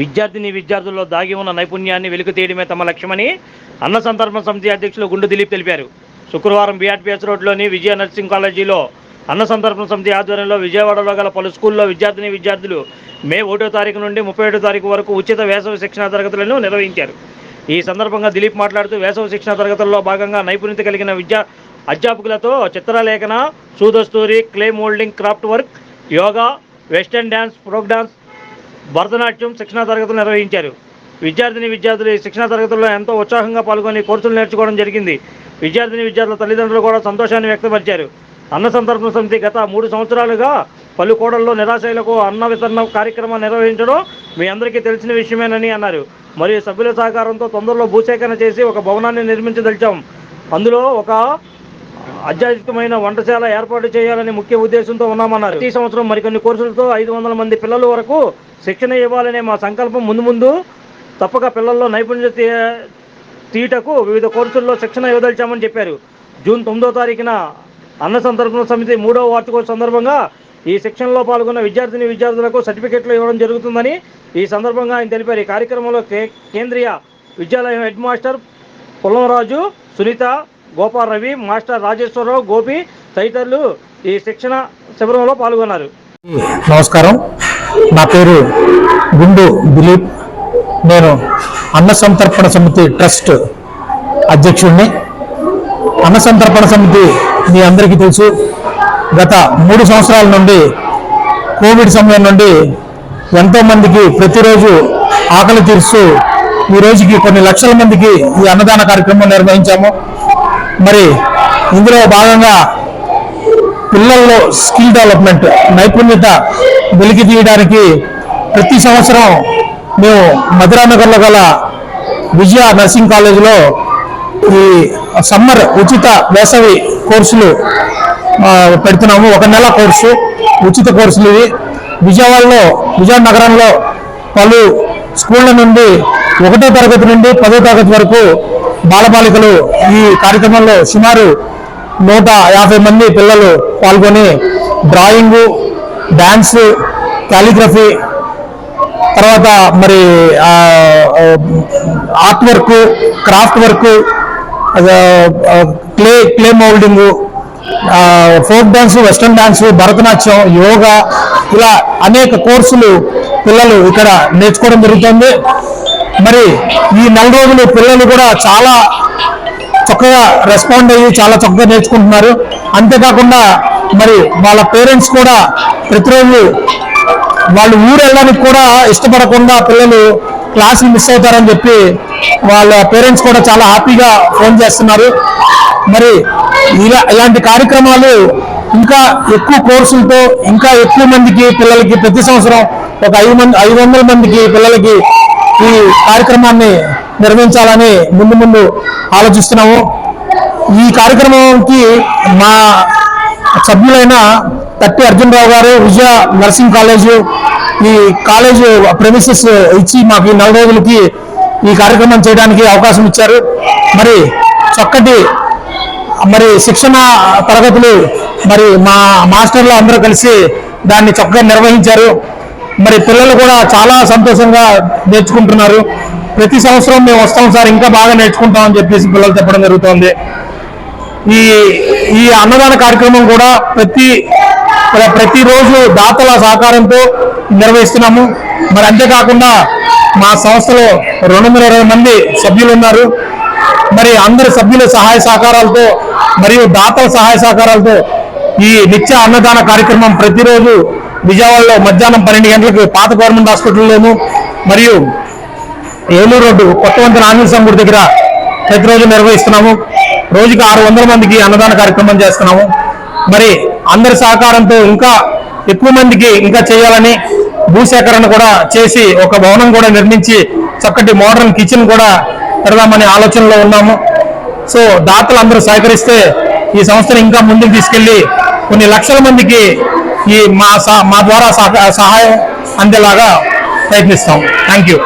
విద్యార్థిని విద్యార్థుల్లో దాగి ఉన్న నైపుణ్యాన్ని వెలుగు తీయడమే తమ లక్ష్యమని అన్న సంతర్పణ సమితి అధ్యక్షులు గుండు దిలీప్ తెలిపారు. శుక్రవారం బీఆర్పీఎస్ రోడ్లోని విజయ నర్సింగ్ కాలేజీలో అన్న సంతర్పణ సమితి ఆధ్వర్యంలో విజయవాడలో గల పలు స్కూల్లో విద్యార్థిని విద్యార్థులు మే ఒకటో తారీఖు నుండి ముప్పై ఒకటో తారీఖు వరకు ఉచిత వేసవి శిక్షణ తరగతులను నిర్వహించారు. ఈ సందర్భంగా దిలీప్ మాట్లాడుతూ వేసవి శిక్షణ తరగతుల్లో భాగంగా నైపుణ్యత కలిగిన విద్యా అధ్యాపకులతో చిత్రలేఖన సూదస్తూరి clay moulding craft work yoga western dance folk dance Bharatanatyam శిక్షణా తరగతులు నిర్వహించారు. విద్యార్థిని విద్యార్థులు ఈ శిక్షణా తరగతుల్లో ఎంతో ఉత్సాహంగా పాల్గొని కోర్సులు నేర్చుకోవడం జరిగింది. విద్యార్థిని విద్యార్థుల తల్లిదండ్రులు కూడా సంతోషాన్ని వ్యక్తపరిచారు. అన్న సంతర్పణ సమితి గత మూడు సంవత్సరాలుగా పలు కోడల్లో నిరాశయులకు అన్న వితరణ కార్యక్రమం నిర్వహించడం మీ అందరికీ తెలిసిన విషయమేనని అన్నారు. మరియు సభ్యుల సహకారంతో తొందరలో భూసేకరణ చేసి ఒక భవనాన్ని నిర్మించదలిచాం. అందులో ఒక అత్యాధికమైన వంటశాల ఏర్పాటు చేయాలని ముఖ్య ఉద్దేశంతో ఉన్నామన్నారు. ప్రతి సంవత్సరం మరికొన్ని కోర్సులతో ఐదు వందల మంది పిల్లల వరకు శిక్షణ ఇవ్వాలనే మా సంకల్పం ముందు ముందు తప్పక పిల్లల్లో నైపుణ్యత తీటకు వివిధ కోర్సుల్లో శిక్షణ ఇవ్వదలిచామని చెప్పారు. జూన్ తొమ్మిదో తారీఖున అన్న సంతర్పణ సమితి మూడవ వార్షికోత్సవ సందర్భంగా ఈ శిక్షణలో పాల్గొన్న విద్యార్థిని విద్యార్థులకు సర్టిఫికెట్లు ఇవ్వడం జరుగుతుందని ఈ సందర్భంగా ఆయన తెలిపారు. ఈ కార్యక్రమంలో కే- Kendriya Vidyalaya head master Pullamraju Sunitha Gopal Ravi master Rajeswara Rao Gopi తదితరులు ఈ శిక్షణ శిబిరంలో పాల్గొన్నారు. నమస్కారం. నా పేరు గుండు దిలీప్. నేను అన్న సంతర్పణ సమితి ట్రస్ట్ అధ్యక్షుడిని. అన్న సంతర్పణ సమితి మీ అందరికీ తెలుసు. గత మూడు సంవత్సరాల నుండి కోవిడ్ సమయం నుండి ఎంతోమందికి ప్రతిరోజు ఆకలి తీరుస్తూ ఈ రోజుకి కొన్ని లక్షల మందికి ఈ అన్నదాన కార్యక్రమం నిర్వహించాము. మరి ఇందులో భాగంగా పిల్లల్లో స్కిల్ డెవలప్మెంట్ నైపుణ్యత వెలికి తీయడానికి ప్రతి సంవత్సరం మేము మధురానగర్లో గల విజయ నర్సింగ్ కాలేజీలో ఈ సమ్మర్ ఉచిత వేసవి కోర్సులు పెడుతున్నాము. ఒక నెల కోర్సు ఉచిత కోర్సులు ఇవి. విజయవాడలో విజయనగరంలో పలు స్కూళ్ళ నుండి ఒకటో తరగతి నుండి పదో తరగతి వరకు బాలబాలికలు ఈ కార్యక్రమంలో సుమారు నూట యాభై మంది పిల్లలు పాల్గొని డ్రాయింగు డ్యాన్స్ క్యాలిగ్రఫీ తర్వాత మరి art work craft work clay clay moulding folk dance western dance Bharatanatyam yoga ఇలా అనేక కోర్సులు పిల్లలు ఇక్కడ నేర్చుకోవడం జరుగుతుంది. మరి ఈ నెల రోజులు పిల్లలు కూడా చాలా చక్కగా రెస్పాండ్ అయ్యి చాలా చక్కగా నేర్చుకుంటున్నారు. అంతేకాకుండా మరి వాళ్ళ పేరెంట్స్ కూడా ప్రతిరోజు వాళ్ళు ఊరు వెళ్ళడానికి కూడా ఇష్టపడకుండా పిల్లలు క్లాసులు మిస్ అవుతారని చెప్పి వాళ్ళ పేరెంట్స్ కూడా చాలా హ్యాపీగా ఫోన్ చేస్తున్నారు. మరి ఇలా ఇలాంటి కార్యక్రమాలు ఇంకా ఎక్కువ కోర్సులతో ఇంకా ఎక్కువ మందికి పిల్లలకి ప్రతి సంవత్సరం ఒక ఐదు మంది ఐదు వందల మందికి పిల్లలకి ఈ కార్యక్రమాన్ని నిర్వహించాలని ముందు ముందు ఆలోచిస్తున్నాము. ఈ కార్యక్రమంకి మా సభ్యులైన తట్టి అర్జునరావు గారు విజయ నర్సింగ్ కాలేజు ఈ కాలేజ్ ప్రెమిసెస్ ఇచ్చి మాకు ఈ నెల రోజులకి ఈ కార్యక్రమం చేయడానికి అవకాశం ఇచ్చారు. మరి చక్కటి మరి శిక్షణ తరగతులు మరి మా మాస్టర్లు అందరూ కలిసి దాన్ని చక్కగా నిర్వహించారు. మరి పిల్లలు కూడా చాలా సంతోషంగా నేర్చుకుంటున్నారు. ప్రతి సంవత్సరం మేము వస్తాం సార్ ఇంకా బాగా నేర్చుకుంటామని చెప్పేసి పిల్లలు చెప్పడం జరుగుతోంది. ఈ ఈ అన్నదాన కార్యక్రమం కూడా ప్రతి ప్రతిరోజు దాతల సహకారంతో నిర్వహిస్తున్నాము. మరి అంతేకాకుండా మా సంస్థలో రెండు వందల ఇరవై మంది సభ్యులు ఉన్నారు. మరి అందరి సభ్యుల సహాయ సహకారాలతో మరియు దాతల సహాయ సహకారాలతో ఈ నిత్య అన్నదాన కార్యక్రమం ప్రతిరోజు విజయవాడలో మధ్యాహ్నం పన్నెండు గంటలకు పాత గవర్నమెంట్ హాస్పిటల్లోను మరియు ఏలూరు రోడ్డు కొత్త వంతెన ఆంజనేయ గుడి దగ్గర ప్రతిరోజు నిర్వహిస్తున్నాము. రోజుకి ఆరు వందల మందికి అన్నదాన కార్యక్రమం చేస్తున్నాము. మరి అందరి సహకారంతో ఇంకా ఎక్కువ మందికి ఇంకా చేయాలని భూసేకరణ కూడా చేసి ఒక భవనం కూడా నిర్మించి చక్కటి మోడర్న్ కిచెన్ కూడా పెడదామనే ఆలోచనలో ఉన్నాము. సో దాతలు అందరూ సహకరిస్తే ఈ సంస్థను ఇంకా ముందుకు తీసుకెళ్ళి కొన్ని లక్షల మందికి ఈ మా సహ- మా ద్వారా సహ- సహాయం అందేలాగా ప్రయత్నిస్తాం థ్యాంక్ యూ